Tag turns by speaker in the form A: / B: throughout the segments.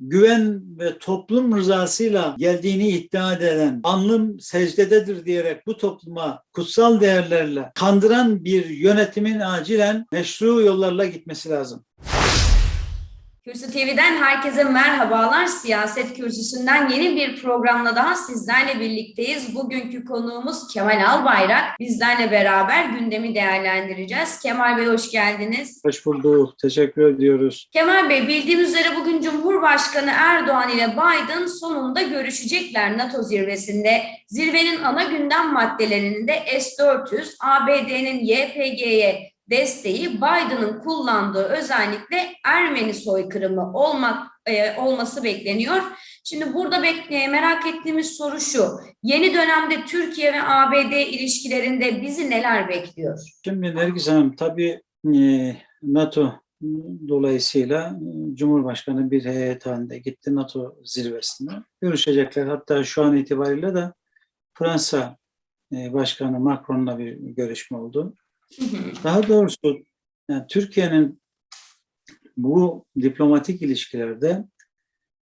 A: güven ve toplum rızasıyla geldiğini iddia eden, alnım secdededir diyerek bu topluma kutsal değerlerle kandıran bir yönetimin acilen meşru yollarla gitmesi lazım.
B: Kürsü TV'den herkese merhabalar. Siyaset Kürsüsü'nden yeni bir programla daha sizlerle birlikteyiz. Bugünkü konuğumuz Kemal Albayrak. Bizlerle beraber gündemi değerlendireceğiz. Kemal Bey hoş geldiniz.
A: Hoş bulduk. Teşekkür ediyoruz.
B: Kemal Bey bildiğimiz üzere bugün Cumhurbaşkanı Erdoğan ile Biden sonunda görüşecekler NATO zirvesinde. Zirvenin ana gündem maddelerinde S-400, ABD'nin YPG'ye desteği Biden'ın kullandığı özellikle Ermeni soykırımı olmak e, olması bekleniyor. Şimdi burada bekle, merak ettiğimiz soru şu. Yeni dönemde Türkiye ve ABD ilişkilerinde bizi neler bekliyor?
A: Şimdi Nergis Hanım tabii e, NATO dolayısıyla e, Cumhurbaşkanı bir heyet halinde gitti NATO zirvesine. Görüşecekler. Hatta şu an itibariyle de Fransa e, Başkanı Macron'la bir görüşme oldu. Daha doğrusu yani Türkiye'nin bu diplomatik ilişkilerde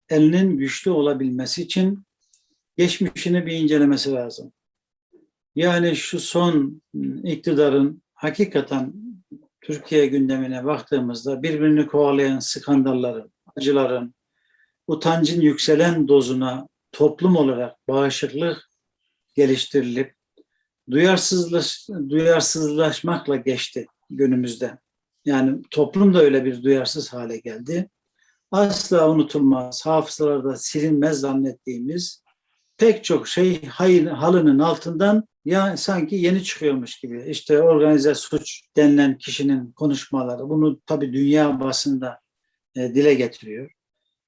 A: elinin güçlü olabilmesi için geçmişini bir incelemesi lazım. Yani şu son iktidarın hakikaten Türkiye gündemine baktığımızda birbirini kovalayan skandalların, acıların, utancın yükselen dozuna toplum olarak bağışıklık geliştirilip duyarsızlaş, duyarsızlaşmakla geçti günümüzde. Yani toplum da öyle bir duyarsız hale geldi. Asla unutulmaz, hafızalarda silinmez zannettiğimiz pek çok şey hayır, halının altından ya sanki yeni çıkıyormuş gibi. İşte organize suç denilen kişinin konuşmaları bunu tabii dünya basında e, dile getiriyor.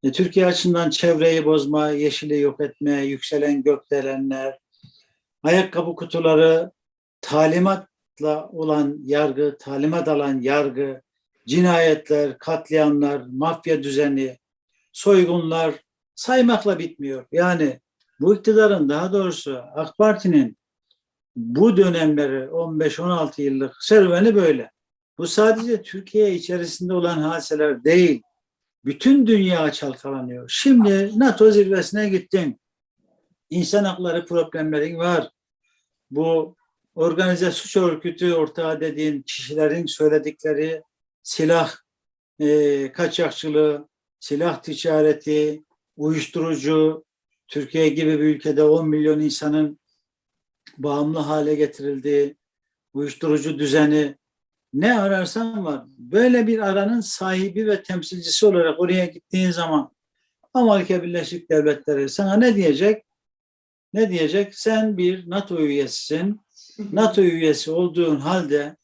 A: E, Türkiye açısından çevreyi bozma, yeşili yok etme, yükselen gökdelenler, ayakkabı kutuları, talimatla olan yargı, talimat alan yargı, cinayetler, katliamlar, mafya düzeni, soygunlar saymakla bitmiyor. Yani bu iktidarın daha doğrusu AK Parti'nin bu dönemleri 15-16 yıllık serüveni böyle. Bu sadece Türkiye içerisinde olan hadiseler değil. Bütün dünya çalkalanıyor. Şimdi NATO zirvesine gittin. İnsan hakları problemlerin var. Bu organize suç örgütü ortağı dediğin kişilerin söyledikleri silah e, kaçakçılığı, silah ticareti, uyuşturucu, Türkiye gibi bir ülkede 10 milyon insanın bağımlı hale getirildiği, uyuşturucu düzeni ne ararsan var. Böyle bir aranın sahibi ve temsilcisi olarak oraya gittiğin zaman Amerika Birleşik Devletleri sana ne diyecek? Ne diyecek? Sen bir NATO üyesisin. NATO üyesi olduğun halde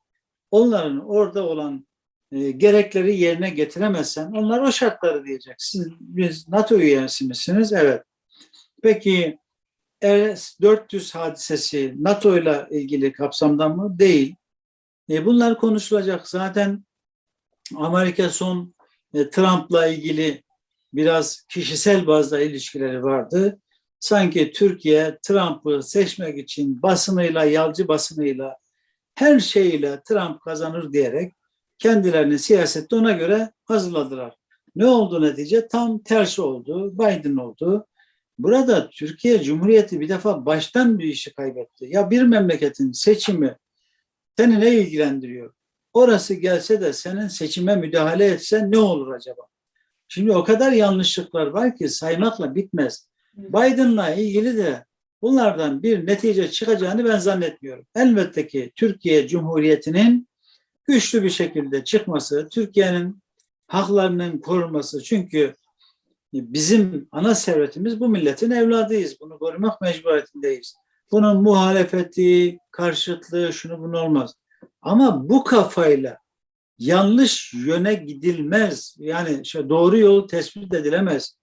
A: onların orada olan e, gerekleri yerine getiremezsen onlar o şartları diyecek. Siz biz NATO üyesi misiniz? Evet. Peki S-400 hadisesi NATO ile ilgili kapsamdan mı? Değil. E, bunlar konuşulacak. Zaten Amerika son e, Trump'la ilgili biraz kişisel bazda ilişkileri vardı. Sanki Türkiye Trump'ı seçmek için basınıyla, yalcı basınıyla, her şeyle Trump kazanır diyerek kendilerini siyasette ona göre hazırladılar. Ne oldu netice? Tam tersi oldu. Biden oldu. Burada Türkiye Cumhuriyeti bir defa baştan bir işi kaybetti. Ya bir memleketin seçimi seni ne ilgilendiriyor? Orası gelse de senin seçime müdahale etse ne olur acaba? Şimdi o kadar yanlışlıklar var ki saymakla bitmez. Biden'la ilgili de bunlardan bir netice çıkacağını ben zannetmiyorum. Elbette ki Türkiye Cumhuriyeti'nin güçlü bir şekilde çıkması, Türkiye'nin haklarının korunması. Çünkü bizim ana servetimiz bu milletin evladıyız. Bunu korumak mecburiyetindeyiz. Bunun muhalefeti, karşıtlığı, şunu bunu olmaz. Ama bu kafayla yanlış yöne gidilmez. Yani işte doğru yol tespit edilemez.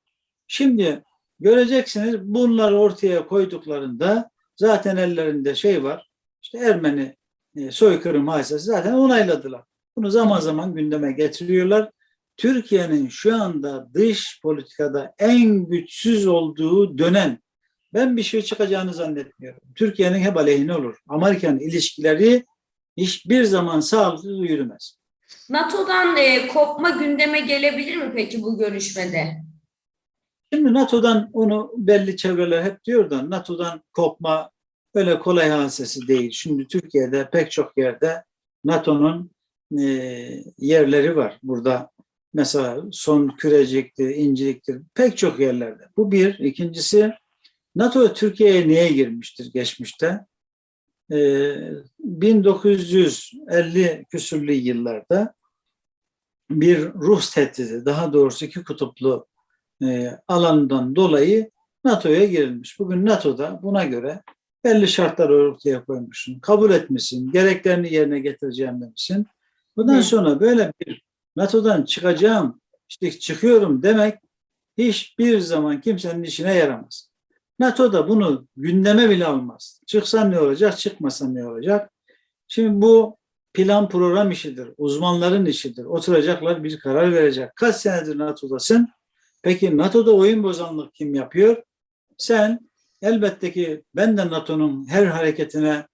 A: Şimdi göreceksiniz bunları ortaya koyduklarında zaten ellerinde şey var. İşte Ermeni e, soykırım hadisesi zaten onayladılar. Bunu zaman zaman gündeme getiriyorlar. Türkiye'nin şu anda dış politikada en güçsüz olduğu dönem ben bir şey çıkacağını zannetmiyorum. Türkiye'nin hep aleyhine olur. Amerika'nın ilişkileri hiçbir zaman sağlıklı yürümez.
B: NATO'dan e, kopma gündeme gelebilir mi peki bu görüşmede?
A: Şimdi NATO'dan onu belli çevreler hep diyor da NATO'dan kopma öyle kolay hadisesi değil. Şimdi Türkiye'de pek çok yerde NATO'nun e, yerleri var. Burada mesela son küreciktir, inciliktir pek çok yerlerde. Bu bir. İkincisi NATO Türkiye'ye niye girmiştir geçmişte? E, 1950 küsürlü yıllarda bir Rus tehdidi, daha doğrusu iki kutuplu e, alanından dolayı NATO'ya girilmiş. Bugün NATO'da buna göre belli şartlar ortaya koymuşsun. Kabul etmişsin, gereklerini yerine getireceğim demişsin. Bundan
B: Hı.
A: sonra böyle bir NATO'dan çıkacağım, işte çıkıyorum demek hiçbir zaman kimsenin işine yaramaz. NATO da bunu gündeme bile almaz. Çıksan ne olacak, çıkmasan ne olacak? Şimdi bu plan program işidir, uzmanların işidir. Oturacaklar bir karar verecek. Kaç senedir NATO'dasın? Peki NATO'da oyun bozanlık kim yapıyor? Sen elbette ki ben de NATO'nun her hareketine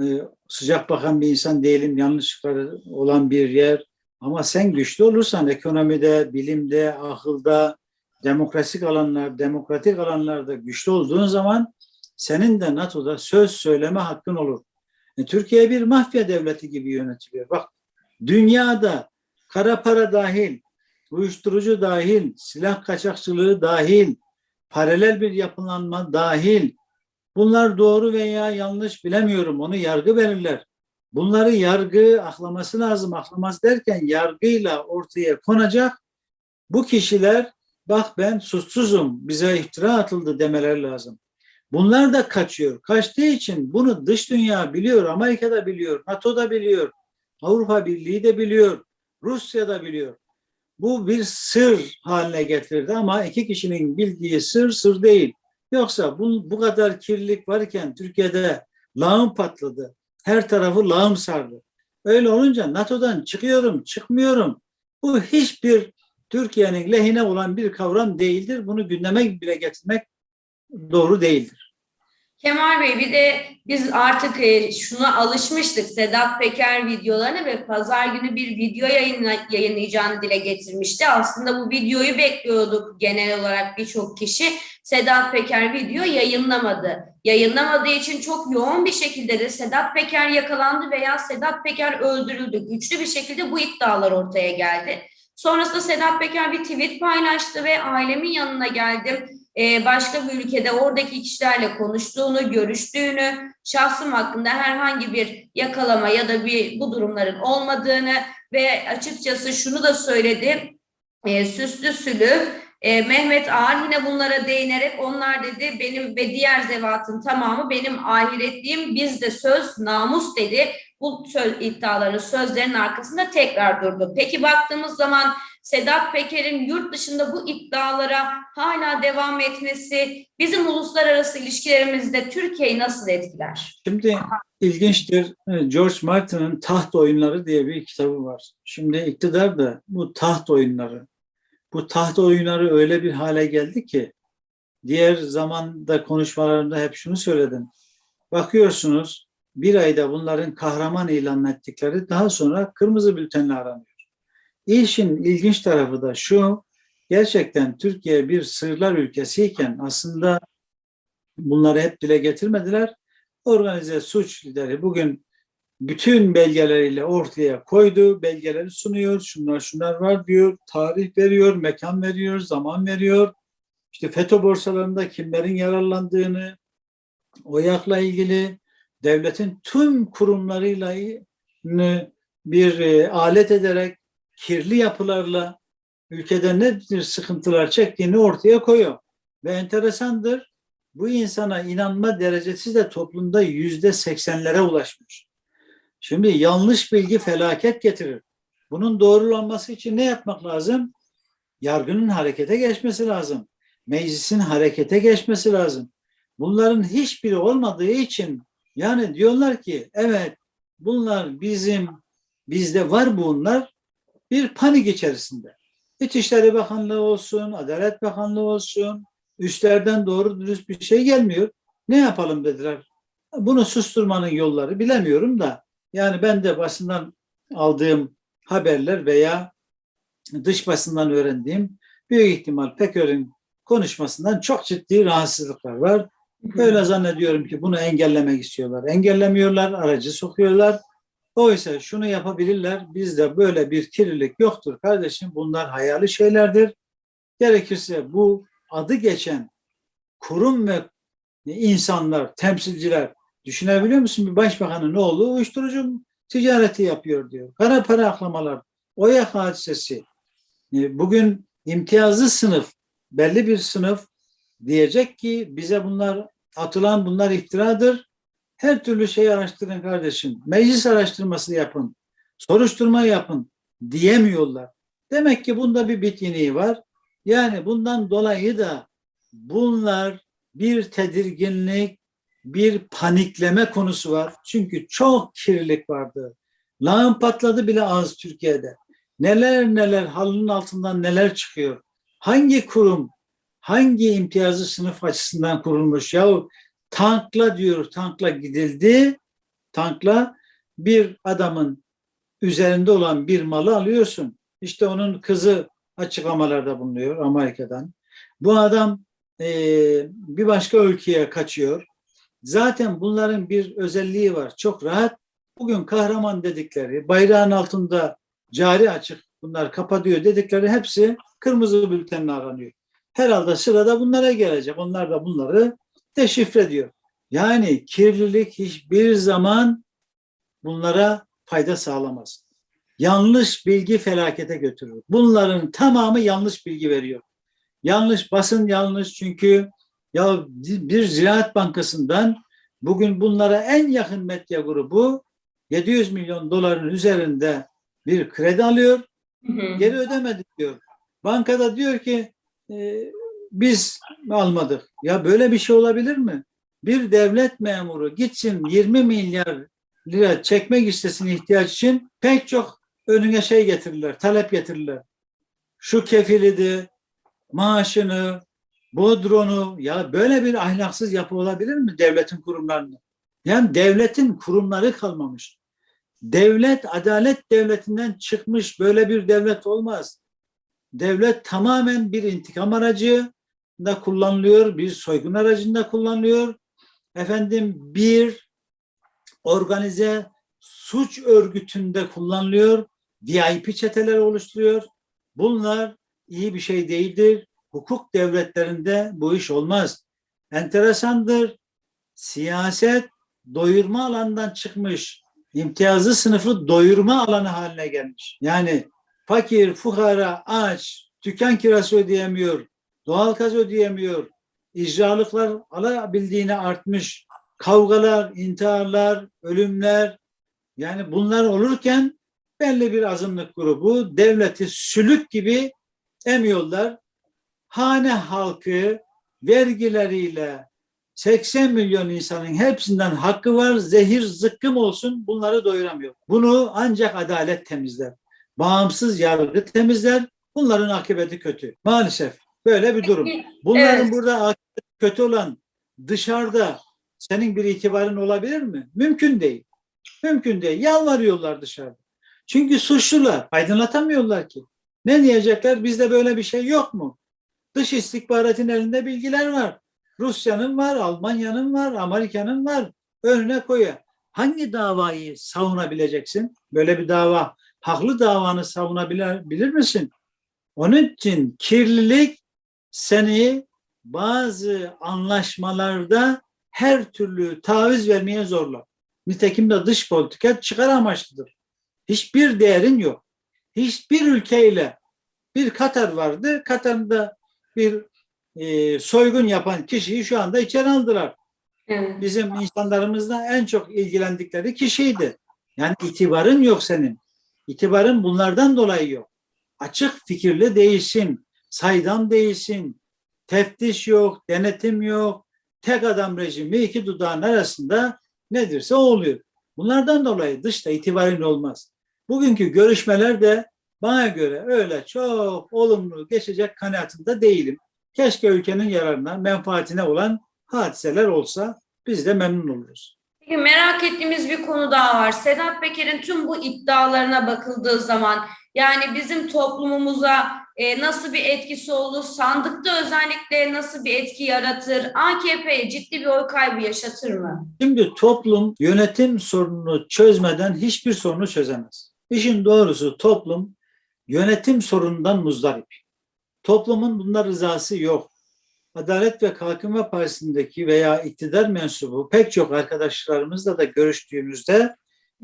A: e, sıcak bakan bir insan değilim. Yanlışlıkları olan bir yer. Ama sen güçlü olursan ekonomide, bilimde, akılda, demokratik alanlar, demokratik alanlarda güçlü olduğun zaman senin de NATO'da söz söyleme hakkın olur. E, Türkiye bir mafya devleti gibi yönetiliyor. Bak dünyada kara para dahil, uyuşturucu dahil, silah kaçakçılığı dahil, paralel bir yapılanma dahil. Bunlar doğru veya yanlış bilemiyorum. Onu yargı belirler. Bunları yargı aklaması lazım. Aklamaz derken yargıyla ortaya konacak. Bu kişiler bak ben suçsuzum, bize iftira atıldı demeler lazım. Bunlar da kaçıyor. Kaçtığı için bunu dış dünya biliyor, Amerika da biliyor, NATO da biliyor, Avrupa Birliği de biliyor, Rusya da biliyor. Bu bir sır haline getirdi ama iki kişinin bildiği sır sır değil. Yoksa bu, bu kadar kirlilik varken Türkiye'de lağım patladı. Her tarafı lağım sardı. Öyle olunca NATO'dan çıkıyorum, çıkmıyorum. Bu hiçbir Türkiye'nin lehine olan bir kavram değildir. Bunu gündeme bile getirmek doğru değildir.
B: Kemal Bey bir de biz artık e, şuna alışmıştık. Sedat Peker videolarını ve pazar günü bir video yayınla, yayınlayacağını dile getirmişti. Aslında bu videoyu bekliyorduk genel olarak birçok kişi. Sedat Peker video yayınlamadı. Yayınlamadığı için çok yoğun bir şekilde de Sedat Peker yakalandı veya Sedat Peker öldürüldü. Güçlü bir şekilde bu iddialar ortaya geldi. Sonrasında Sedat Peker bir tweet paylaştı ve ailemin yanına geldim e, başka bir ülkede oradaki kişilerle konuştuğunu, görüştüğünü, şahsım hakkında herhangi bir yakalama ya da bir bu durumların olmadığını ve açıkçası şunu da söyledi. E, süslü sülü e, Mehmet Ağar yine bunlara değinerek onlar dedi benim ve diğer zevatın tamamı benim ahiretliğim bizde söz namus dedi. Bu söz iddiaların sözlerin arkasında tekrar durdu. Peki baktığımız zaman Sedat Peker'in yurt dışında bu iddialara hala devam etmesi bizim uluslararası ilişkilerimizde Türkiye'yi nasıl etkiler?
A: Şimdi ilginçtir. e, George Martin'in Taht Oyunları diye bir kitabı var. Şimdi iktidar da bu taht oyunları, bu taht oyunları öyle bir hale geldi ki diğer zamanda konuşmalarımda hep şunu söyledim. Bakıyorsunuz bir ayda bunların kahraman ilan ettikleri daha sonra kırmızı bültenle aranıyor. İşin ilginç tarafı da şu, gerçekten Türkiye bir sırlar ülkesiyken aslında bunları hep dile getirmediler. Organize suç lideri bugün bütün belgeleriyle ortaya koydu, belgeleri sunuyor, şunlar şunlar var diyor, tarih veriyor, mekan veriyor, zaman veriyor. İşte FETÖ borsalarında kimlerin yararlandığını, OYAK'la ilgili devletin tüm kurumlarıyla bir e, alet ederek kirli yapılarla ülkede ne tür sıkıntılar çektiğini ortaya koyuyor. Ve enteresandır bu insana inanma derecesi de toplumda yüzde seksenlere ulaşmış. Şimdi yanlış bilgi felaket getirir. Bunun doğrulanması için ne yapmak lazım? Yargının harekete geçmesi lazım. Meclisin harekete geçmesi lazım. Bunların hiçbiri olmadığı için yani diyorlar ki evet bunlar bizim bizde var bunlar bir panik içerisinde. İçişleri Bakanlığı olsun, Adalet Bakanlığı olsun, üstlerden doğru dürüst bir şey gelmiyor. Ne yapalım dediler. Bunu susturmanın yolları bilemiyorum da yani ben de basından aldığım haberler veya dış basından öğrendiğim büyük ihtimal Peker'in konuşmasından çok ciddi rahatsızlıklar var. Öyle zannediyorum ki bunu engellemek istiyorlar. Engellemiyorlar, aracı sokuyorlar. Oysa şunu yapabilirler. Bizde böyle bir kirlilik yoktur kardeşim. Bunlar hayali şeylerdir. Gerekirse bu adı geçen kurum ve insanlar, temsilciler düşünebiliyor musun? Bir başbakanın oğlu uyuşturucu ticareti yapıyor diyor. Kara para aklamalar, OYAK hadisesi. E, Bugün imtiyazlı sınıf, belli bir sınıf diyecek ki bize bunlar atılan bunlar iftiradır. Her türlü şeyi araştırın kardeşim. Meclis araştırması yapın. Soruşturma yapın diyemiyorlar. Demek ki bunda bir bitkinliği var. Yani bundan dolayı da bunlar bir tedirginlik, bir panikleme konusu var. Çünkü çok kirlilik vardı. Lağım patladı bile az Türkiye'de. Neler neler halının altından neler çıkıyor. Hangi kurum, hangi imtiyazlı sınıf açısından kurulmuş? Yahu tankla diyor, tankla gidildi. Tankla bir adamın üzerinde olan bir malı alıyorsun. İşte onun kızı açıklamalarda bulunuyor Amerika'dan. Bu adam eee, bir başka ülkeye kaçıyor. Zaten bunların bir özelliği var. Çok rahat. Bugün kahraman dedikleri, bayrağın altında cari açık bunlar kapatıyor dedikleri hepsi kırmızı bültenle aranıyor. Herhalde sırada bunlara gelecek. Onlar da bunları deşifre ediyor. Yani kirlilik hiçbir zaman bunlara fayda sağlamaz. Yanlış bilgi felakete götürür. Bunların tamamı yanlış bilgi veriyor. Yanlış basın yanlış çünkü ya bir Ziraat Bankası'ndan bugün bunlara en yakın medya grubu 700 milyon doların üzerinde bir kredi alıyor
B: Hı hı.
A: geri ödemedi diyor. Bankada diyor ki e, biz almadık. Ya böyle bir şey olabilir mi? Bir devlet memuru gitsin 20 milyar lira çekmek istesin ihtiyaç için pek çok önüne şey getirirler, talep getirirler. Şu kefilidi, maaşını, bodronu ya böyle bir ahlaksız yapı olabilir mi devletin kurumlarında? Yani devletin kurumları kalmamış. Devlet adalet devletinden çıkmış böyle bir devlet olmaz. Devlet tamamen bir intikam aracı da kullanılıyor, bir soygun aracında kullanılıyor. Efendim bir organize suç örgütünde kullanılıyor. VIP çeteler oluşturuyor. Bunlar iyi bir şey değildir. Hukuk devletlerinde bu iş olmaz. Enteresandır. Siyaset doyurma alandan çıkmış imtiyazlı sınıfı doyurma alanı haline gelmiş. Yani fakir, fukara, aç, dükkan kirası ödeyemiyor, doğalgaz ödeyemiyor, icralıklar alabildiğine artmış, kavgalar, intiharlar, ölümler, yani bunlar olurken belli bir azınlık grubu devleti sülük gibi emiyorlar. Hane halkı vergileriyle, 80 milyon insanın hepsinden hakkı var. Zehir zıkkım olsun bunları doyuramıyor. Bunu ancak adalet temizler. Bağımsız yargı temizler. Bunların akıbeti kötü. Maalesef böyle bir durum. Bunların
B: Evet.
A: burada kötü olan dışarıda senin bir itibarın olabilir mi? Mümkün değil. Mümkün değil. Yalvarıyorlar dışarıda. Çünkü suçlular. Aydınlatamıyorlar ki. Ne diyecekler? Bizde böyle bir şey yok mu? Dış istihbaratın elinde bilgiler var. Rusya'nın var, Almanya'nın var, Amerika'nın var. Önüne koyuyor. Hangi davayı savunabileceksin? Böyle bir dava, haklı davanı savunabilir bilir misin? Onun için kirlilik seni bazı anlaşmalarda her türlü taviz vermeye zorlar. Nitekim de dış politika çıkar amaçlıdır. Hiçbir değerin yok. Hiçbir ülkeyle bir Katar vardı. Katar'ın da bir e, soygun yapan kişiyi şu anda içeri aldılar.
B: Evet.
A: Bizim insanlarımızla en çok ilgilendikleri kişiydi. Yani itibarın yok senin. İtibarın bunlardan dolayı yok. Açık fikirli değilsin, saydam değilsin, teftiş yok, denetim yok, tek adam rejimi iki dudağın arasında nedirse o oluyor. Bunlardan dolayı dışta itibarın olmaz. Bugünkü görüşmeler de bana göre öyle çok olumlu geçecek kanaatinde değilim. Keşke ülkenin yararına, menfaatine olan hadiseler olsa biz de memnun oluruz.
B: Peki merak ettiğimiz bir konu daha var. Sedat Peker'in tüm bu iddialarına bakıldığı zaman yani bizim toplumumuza e, nasıl bir etkisi olur? Sandıkta özellikle nasıl bir etki yaratır? AKP'ye ciddi bir oy kaybı yaşatır mı?
A: Şimdi toplum yönetim sorununu çözmeden hiçbir sorunu çözemez. İşin doğrusu toplum yönetim sorunundan muzdarip. Toplumun bunda rızası yok. Adalet ve Kalkınma Partisi'ndeki veya iktidar mensubu pek çok arkadaşlarımızla da görüştüğümüzde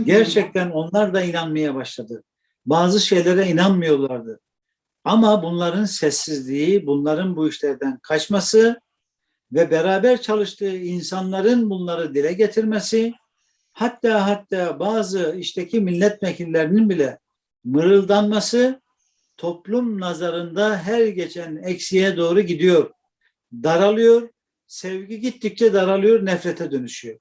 A: gerçekten onlar da inanmaya başladı. Bazı şeylere inanmıyorlardı. Ama bunların sessizliği, bunların bu işlerden kaçması ve beraber çalıştığı insanların bunları dile getirmesi, hatta hatta bazı işteki milletvekillerinin bile mırıldanması toplum nazarında her geçen eksiğe doğru gidiyor. Daralıyor, sevgi gittikçe daralıyor, nefrete dönüşüyor.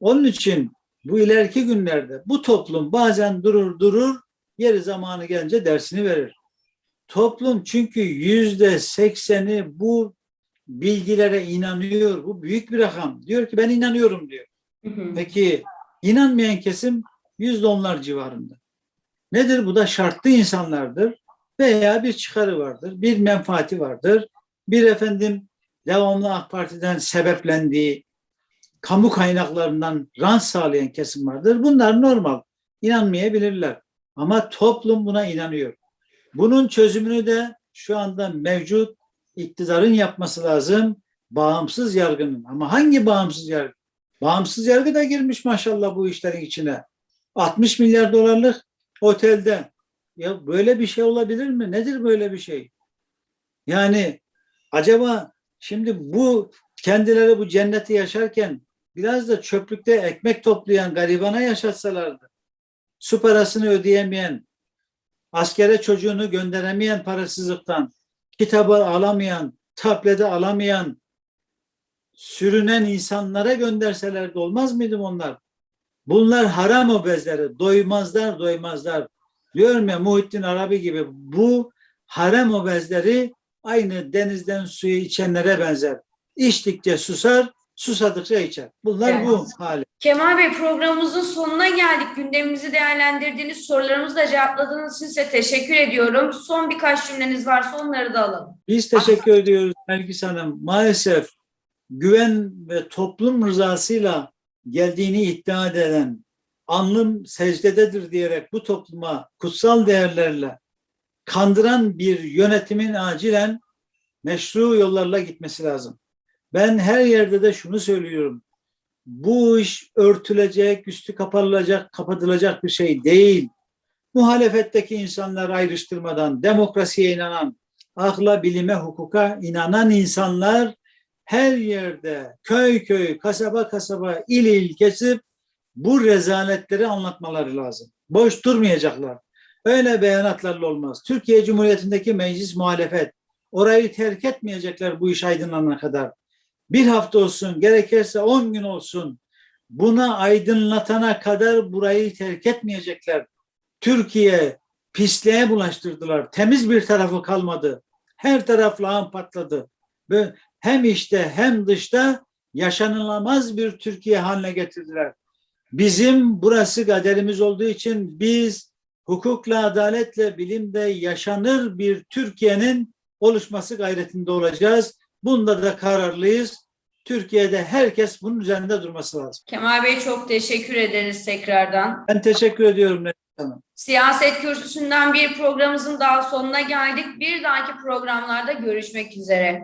A: Onun için bu ileriki günlerde bu toplum bazen durur durur, yeri zamanı gelince dersini verir. Toplum çünkü yüzde sekseni bu bilgilere inanıyor. Bu büyük bir rakam. Diyor ki ben inanıyorum diyor.
B: Hı hı.
A: Peki inanmayan kesim yüzde onlar civarında. Nedir? Bu da şartlı insanlardır veya bir çıkarı vardır, bir menfaati vardır. Bir efendim devamlı AK Parti'den sebeplendiği kamu kaynaklarından rant sağlayan kesim vardır. Bunlar normal. İnanmayabilirler. Ama toplum buna inanıyor. Bunun çözümünü de şu anda mevcut iktidarın yapması lazım. Bağımsız yargının. Ama hangi bağımsız yargı? Bağımsız yargı da girmiş maşallah bu işlerin içine. 60 milyar dolarlık otelde. Ya böyle bir şey olabilir mi? Nedir böyle bir şey? Yani acaba şimdi bu kendileri bu cenneti yaşarken biraz da çöplükte ekmek toplayan garibana yaşatsalardı. Su parasını ödeyemeyen, askere çocuğunu gönderemeyen parasızlıktan, kitabı alamayan, tableti alamayan, sürünen insanlara gönderselerdi olmaz mıydı onlar? Bunlar haram obezleri, doymazlar doymazlar. Diyorum ya Muhittin Arabi gibi bu harem obezleri aynı denizden suyu içenlere benzer. İçtikçe susar, susadıkça içer. Bunlar bu hali.
B: Kemal Bey programımızın sonuna geldik. Gündemimizi değerlendirdiğiniz sorularımızı da cevapladığınız için size teşekkür ediyorum. Son birkaç cümleniz varsa onları da alalım.
A: Biz teşekkür ediyoruz Nergis Hanım. Maalesef güven ve toplum rızasıyla geldiğini iddia eden, alnım secdededir diyerek bu topluma kutsal değerlerle kandıran bir yönetimin acilen meşru yollarla gitmesi lazım. Ben her yerde de şunu söylüyorum. Bu iş örtülecek, üstü kapatılacak, kapatılacak bir şey değil. Muhalefetteki insanlar ayrıştırmadan, demokrasiye inanan, akla, bilime, hukuka inanan insanlar her yerde köy köy, kasaba kasaba, il il kesip bu rezaletleri anlatmaları lazım. Boş durmayacaklar. Öyle beyanatlarla olmaz. Türkiye Cumhuriyeti'ndeki meclis muhalefet orayı terk etmeyecekler bu iş aydınlanana kadar. Bir hafta olsun, gerekirse on gün olsun. Buna aydınlatana kadar burayı terk etmeyecekler. Türkiye pisliğe bulaştırdılar. Temiz bir tarafı kalmadı. Her taraf lağım patladı. Ve hem işte hem dışta yaşanılamaz bir Türkiye haline getirdiler. Bizim burası kaderimiz olduğu için biz hukukla, adaletle, bilimde yaşanır bir Türkiye'nin oluşması gayretinde olacağız. Bunda da kararlıyız. Türkiye'de herkes bunun üzerinde durması lazım.
B: Kemal Bey çok teşekkür ederiz tekrardan.
A: Ben teşekkür ediyorum Nergis Hanım.
B: Siyaset kürsüsünden bir programımızın daha sonuna geldik. Bir dahaki programlarda görüşmek üzere.